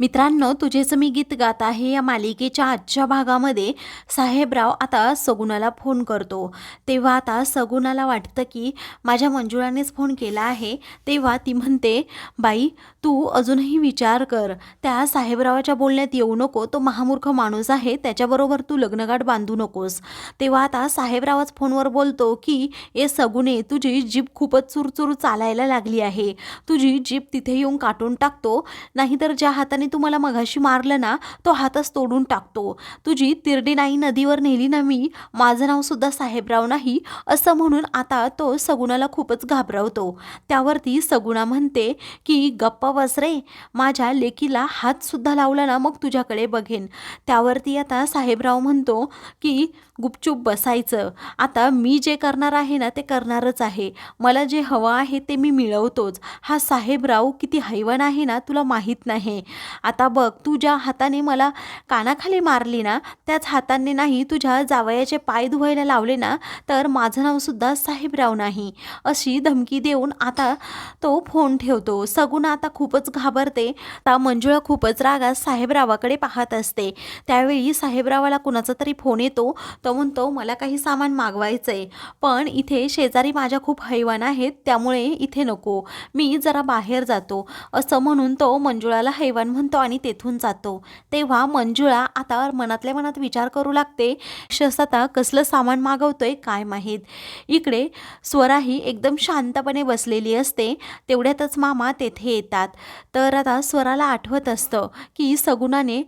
मित्रांनो तुझेच मी गीत गात आहे या मालिकेच्या आजच्या भागामध्ये. साहेबराव आता सगुणाला फोन करतो. तेव्हा आता सगुणाला वाटतं की माझ्या मंजुळानेच फोन केला आहे. तेव्हा ती म्हणते बाई तू अजूनही विचार कर. त्या साहेबरावाच्या बोलण्यात येऊ नको. तो महामूर्ख माणूस आहे. त्याच्याबरोबर तू लग्नगाठ बांधू नकोस. तेव्हा आता साहेबरावच फोनवर बोलतो की ए सगुणे तुझी जीप खूपच चुरचुर चालायला लागली आहे. तुझी जीप तिथे येऊन काटून टाकतो. नाहीतर ज्या हाताने तू मला मघाशी मारलं ना तो हातच तोडून टाकतो. तुझी तिरडी नाही नदीवर नेली ना मी माझं नावसुद्धा साहेबराव नाही असं म्हणून आता तो सगुणाला खूपच घाबरवतो. त्यावरती सगुणा म्हणते की गप्पा बस रे माझ्या लेकीला हातसुद्धा लावला ना मग तुझ्याकडे बघेन. त्यावरती आता साहेबराव म्हणतो की गुपचूप बसायचं. आता मी जे करणार आहे ना ते करणारच आहे. मला जे हवं आहे ते मी मिळवतोच. हा साहेबराव किती हैवान आहे ना तुला माहीत नाही. आता बघ तू ज्या हाताने मला कानाखाली मारली ना त्याच हाताने नाही तुझ्या जावयाचे पाय धुवायला लावले ना तर माझं नावसुद्धा साहेबराव नाही. अशी धमकी देऊन आता तो फोन ठेवतो. सगुण आता खूपच घाबरते. आता मंजुळा खूपच रागात साहेबरावाकडे पाहत असते. त्यावेळी साहेबरावाला कुणाचा तरी फोन येतो. तो म्हणतो मला काही सामान मागवायचं आहे पण इथे शेजारी माझ्या खूप हैवान आहेत त्यामुळे इथे नको. मी जरा बाहेर जातो. असं म्हणून तो मंजुळाला हैवान म्हणतो आणि तेथून जातो. तेव्हा मंजुळा आता मनातल्या मनात विचार करू लागते शस आता कसलं सामान मागवतोय काय माहीत? इकडे स्वराही एकदम शांतपणे बसलेली असते. तेवढ्यातच मामा तेथे येतात. तर आता स्वराला आठवत असतं की सगुणाने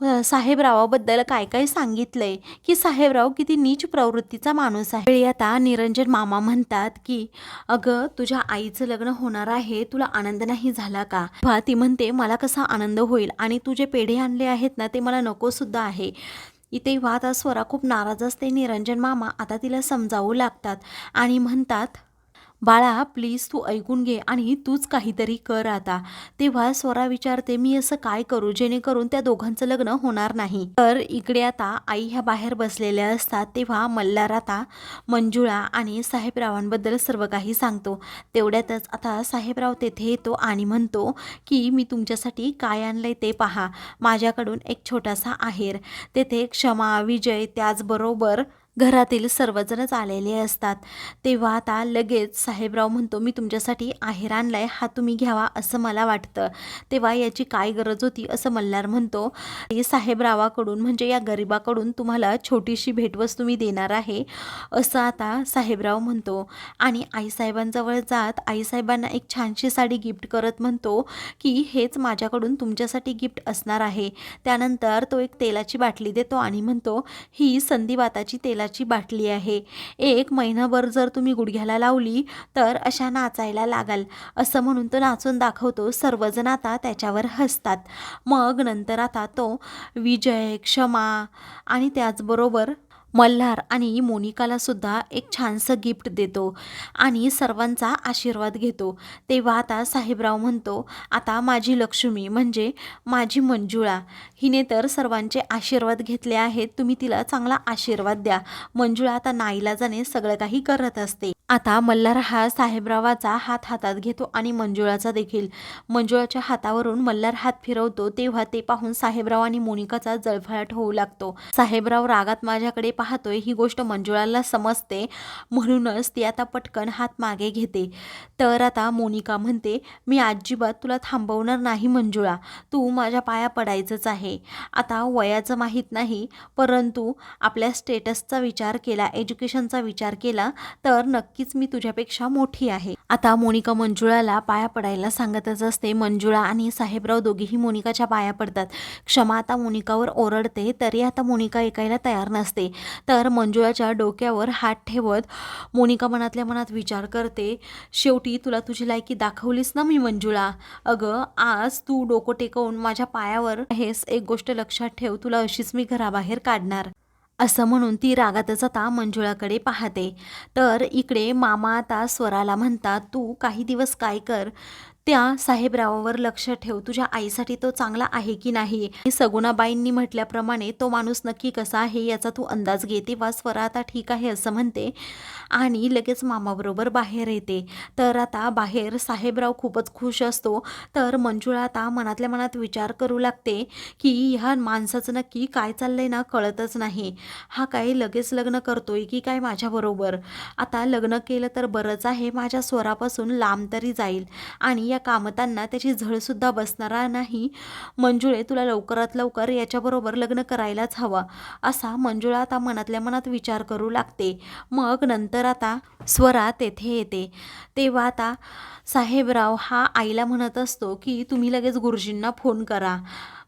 साहेबरावाबद्दल काय काय सांगितलंय? की साहेबराव किती नीच प्रवृत्तीचा माणूस आहे. वेळी आता निरंजन मामा म्हणतात की अगं तुझ्या आईचं लग्न होणार आहे तुला आनंद नाही झाला का? तेव्हा ती म्हणते मला कसा आनंद होईल? आणि तू जे पेढे आणले आहेत ना ते मला नको सुद्धा आहे. इथे वाद स्वरा खूप नाराज असते. निरंजन मामा आता तिला समजावू लागतात आणि म्हणतात बाळा प्लीज तू ऐकून घे आणि तूच काहीतरी कर आता. तेव्हा स्वरा विचारते मी असं काय करू? जेणेकरून त्या दोघांचं लग्न होणार नाही. तर इकडे आता आई ह्या बाहेर बसलेल्या असतात. तेव्हा मल्हार आता मंजुळा आणि साहेबरावांबद्दल सर्व काही सांगतो. तेवढ्यातच आता साहेबराव तेथे येतो आणि म्हणतो की मी तुमच्यासाठी काय आणलंय ते पहा. माझ्याकडून एक छोटासा आहेर. तेथे क्षमा विजय त्याचबरोबर घरातील सर्वजणच आलेले असतात. तेव्हा आता लगेच साहेबराव म्हणतो मी तुमच्यासाठी आहेर आणलाय हा तुम्ही घ्यावा असं मला वाटतं. तेव्हा याची काय गरज होती असं मल्हार म्हणतो. "हे साहेबरावाकडून म्हणजे या गरिबाकडून तुम्हाला छोटीशी भेटवस्तू मी देणार आहे असं आता साहेबराव म्हणतो. आणि आईसाहेबांजवळ जात आईसाहेबांना एक छानशी साडी गिफ्ट करत म्हणतो की हेच माझ्याकडून तुमच्यासाठी गिफ्ट असणार आहे. त्यानंतर तो एक तेलाची बाटली देतो आणि म्हणतो ही संधिवाताची तेला तेलाची बाटली आहे. एक महिनाभर जर तुम्ही गुडघ्याला लावली तर अशा नाचायला लागाल. असं म्हणून तो नाचून दाखवतो. सर्वजण आता त्याच्यावर हसतात. मग नंतर आता तो विजय क्षमा आणि त्याचबरोबर मल्हार आणि मोनिकाला सुद्धा एक छानसं गिफ्ट देतो आणि सर्वांचा आशीर्वाद घेतो. तेव्हा आता साहेबराव म्हणतो आता माझी लक्ष्मी म्हणजे माझी मंजुळा. हिने तर सर्वांचे आशीर्वाद घेतले आहेत. तुम्ही तिला चांगला आशीर्वाद द्या. मंजुळा आता नाईला जाणे सगळं काही करत असते. आता मल्हार हा साहेबरावाचा हात हातात घेतो आणि मंजुळाचा देखील. मंजुळाच्या हातावरून मल्हार हात फिरवतो तेव्हा ते पाहून साहेबराव आणि मोनिकाचा जळफळाट होऊ लागतो. साहेबराव रागात माझ्याकडे पाहतोय ही गोष्ट मंजुळाला समजते म्हणूनच ती आता पटकन हात मागे घेते. तर आता मोनिका म्हणते मी अजिबात तुला थांबवणार नाही मंजुळा तू माझ्या पाया पडायचंच आहे. आता वयाचं माहीत नाही परंतु आपल्या स्टेटसचा विचार केला एज्युकेशनचा विचार केला तर नक्कीच मी तुझ्यापेक्षा मोठी आहे. आता मोनिका मंजुळाला पाया पडायला सांगतच असते. मंजुळा आणि साहेबराव दोघेही मोनिकाच्या पाया पडतात. क्षमा आता मोनिकावर ओरडते तरी आता मोनिका ऐकायला तयार नसते. तर मंजुळाच्या डोक्यावर हात ठेवत मोनिका मनातल्या मनात विचार करते शेवटी तुला तुझी लायकी दाखवलीस ना मी मंजुळा? अगं आज तू डोकं टेकवून माझ्या पायावर हेच एक गोष्ट लक्षात ठेव तुला अशीच मी घराबाहेर काढणार. असं म्हणून ती रागातच आता मंजुळाकडे पाहते. तर इकडे मामा आता स्वराला म्हणतात तू काही दिवस काय कर? त्या साहेबरावावर लक्ष ठेव. तुझ्या आईसाठी तो चांगला आहे की नाही? सगुणाबाईंनी म्हटल्याप्रमाणे तो माणूस नक्की कसा आहे याचा तू अंदाज घे. तेव्हा स्वरा आता ठीक आहे असं म्हणते आणि लगेच मामाबरोबर बाहेर येते. तर आता बाहेर साहेबराव खूपच खुश असतो. तर मंजुळा आता मनातल्या मनात विचार करू लागते की ह्या माणसाचं नक्की काय चाललंय ना कळतच नाही. हा काय लगेच लग्न करतोय की काय माझ्याबरोबर? आता लग्न केलं तर बरंच आहे. माझ्या स्वरापासून लांब तरी जाईल. आणि या कामतांना त्याची झळसुद्धा बसणारा नाही. मंजुळे तुला लवकरात लवकर याच्याबरोबर लग्न करायलाच हवं असा मंजुळा आता मनातल्या मनात विचार करू लागते. मग नंतर आता स्वरा तेथे येते. तेव्हा आता साहेबराव हा आईला म्हणत असतो की तुम्ही लगेच गुरुजींना फोन करा.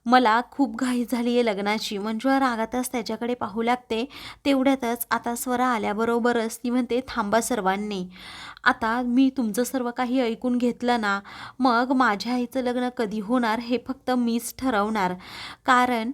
मला खूप घाई झाली आहे लग्नाची. मंजुळा रागातच त्याच्याकडे पाहू लागते. तेवढ्यातच आता स्वरा आल्याबरोबरच ती म्हणते थांबा सर्वांनी. आता मी तुमचं सर्व काही ऐकून घेतलं ना मग माझ्या आईचं लग्न कधी होणार हे फक्त मीच ठरवणार. कारण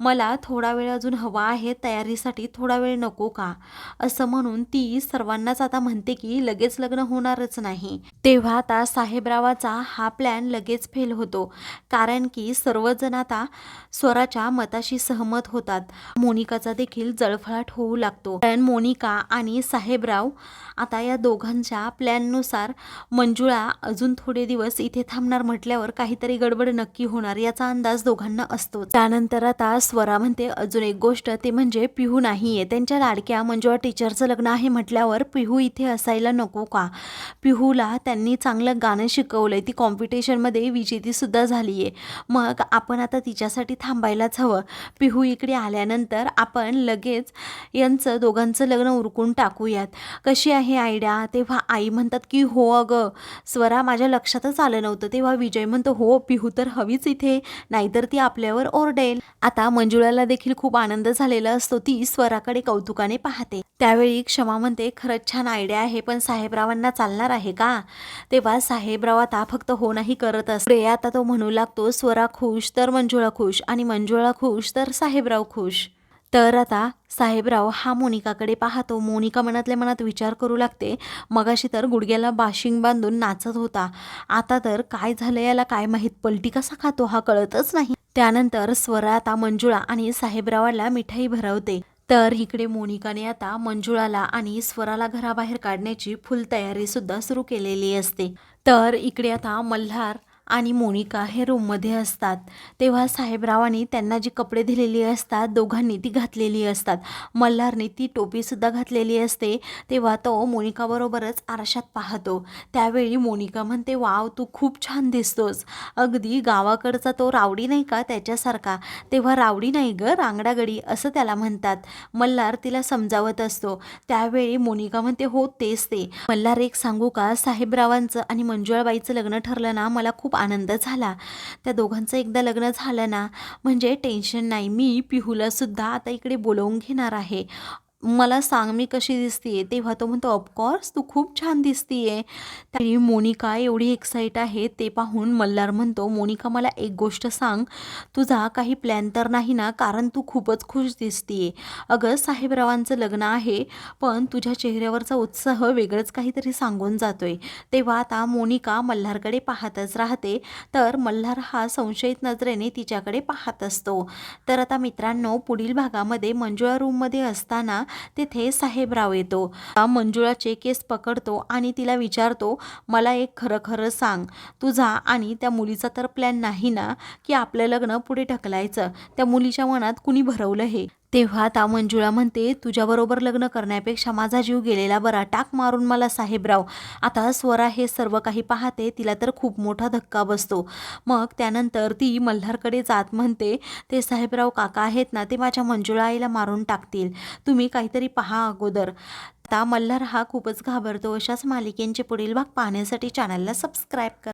मला थोडा वेळ अजून हवा आहे तयारीसाठी थोडा वेळ नको का? असं म्हणून ती सर्वांनाच आता म्हणते की लगेच लग्न होणारच नाही. तेव्हा आता साहेबरावाचा हा प्लॅन लगेच फेल होतो. कारण की सर्वजण आता स्वराच्या मताशी सहमत होतात. मोनिकाचा देखील जळफळाट होऊ लागतो. कारण मोनिका आणि साहेबराव आता या दोघांच्या प्लॅननुसार मंजुळा अजून थोडे दिवस इथे थांबणार म्हटल्यावर काहीतरी गडबड नक्की होणार याचा अंदाज दोघांना असतो त्यानंतर आता स्वरा म्हणते अजून एक गोष्ट ते म्हणजे पिहू नाही आहे त्यांच्या लाडक्या मंजुळा टीचरचं लग्न आहे म्हटल्यावर पिहू इथे असायला नको का? पिहूला त्यांनी चांगलं गाणं शिकवलंय. ती कॉम्पिटिशनमध्ये विजेतीसुद्धा झाली आहे मग आपण आता तिच्यासाठी थांबायलाच हवं. पिहू इकडे आल्यानंतर आपण लगेच यांचं दोघांचं लग्न उरकून टाकूयात. कशी आहे आयडिया? तेव्हा आई म्हणतात की हो अगं. स्वरा माझ्या लक्षातच आलं नव्हतं. तेव्हा विजय म्हणतो हो पिहू तर हवीच इथे. नाहीतर ती आपल्यावर ओरडेल. आता मंजुळाला देखील खूप आनंद झालेला असतो. ती स्वराकडे कौतुकाने पाहते. त्यावेळी क्षमा म्हणते खरंच छान आयडिया आहे पण साहेबरावांना चालणार आहे का? तेव्हा साहेबराव आता फक्त हो नाही करत असते. आता तो म्हणू लागतो स्वरा खुश तर मंजुळा खुश आणि मंजुळा खुश तर साहेबराव खुश. तर आता साहेबराव हा मोनिकाकडे पाहतो. मोनिका मनातल्या मनात विचार करू लागते. मगाशी तर गुडघ्याला बाशिंग बांधून नाचत होता. आता तर काय झालं याला काय माहीत? पलटी कसा खातो हा कळतच नाही. त्यानंतर स्वरा आता मंजुळा आणि साहेबरावाला मिठाई भरवते. तर इकडे मोनिकाने आता मंजुळाला आणि स्वराला घराबाहेर काढण्याची फुल तयारी सुद्धा सुरू केलेली असते. तर इकडे आता मल्हार आणि मोनिका हे रूममध्ये असतात. तेव्हा साहेबरावांनी त्यांना जी कपडे दिलेली असतात दोघांनी ती घातलेली असतात. मल्हारने ती टोपीसुद्धा घातलेली असते. तेव्हा तो मोनिकाबरोबरच आरशात पाहतो. त्यावेळी मोनिका म्हणते वाव तू खूप छान दिसतोस. अगदी गावाकडचा तो रावडी नाही का त्याच्यासारखा? तेव्हा रावडी नाही ग रांगडागडी असं त्याला म्हणतात. मल्हार तिला समजावत असतो. त्यावेळी मोनिका म्हणते हो तेच ते. मल्हार एक सांगू का? साहेबरावांचं आणि मंजुळाबाईचं लग्न ठरलं ना मला खूप आनंद झाला. त्या दोघांचं एकदा लग्न झालं ना म्हणजे टेन्शन नाही. मी पिहूला सुद्धा आता इकडे बोलवून घेणार आहे. मला सांग मी कशी दिसतीये? तेव्हा तो म्हणतो ऑफकोर्स तू खूप छान दिसतीये. तरी मोनिका एवढी एक्साईट आहे ते पाहून मल्हार म्हणतो मोनिका मला एक गोष्ट सांग. तुझा काही प्लॅन तर नाही ना? कारण तू खूपच खुश दिसतीये. अगं साहेबरावांचं लग्न आहे पण तुझ्या चेहऱ्यावरचा उत्साह वेगळंच काहीतरी सांगून जातोय. तेव्हा आता मोनिका मल्हारकडे पाहतच राहते. तर मल्हार हा संशयित नजरेने तिच्याकडे पाहत असतो. तर आता मित्रांनो पुढील भागामध्ये मंजुळा रूममध्ये असताना तिथे साहेबराव येतो. मंजुळाचे केस पकडतो आणि तिला विचारतो मला एक खरं खरं सांग. तुझा आणि त्या मुलीचा तर प्लॅन नाही ना की आपलं लग्न पुढे ढकलायचं. त्या मुलीच्या मनात कुणी भरवलं हे? तेव्हा आता मंजुळा म्हणते तुझ्याबरोबर लग्न करण्यापेक्षा माझा जीव गेलेला बरा टाक मारून मला साहेबराव. आता स्वरा हे सर्व काही पाहते तिला तर खूप मोठा धक्का बसतो. मग त्यानंतर ती मल्हारकडे जात म्हणते ते साहेबराव काका आहेत ना ते माझ्या मंजुळा आईला मारून टाकतील. तुम्ही काहीतरी पहा अगोदर. आता मल्हार हा खूपच घाबरतो. अशाच मालिकेंचे पुढील भाग पाहण्यासाठी चॅनलला सबस्क्राईब करा.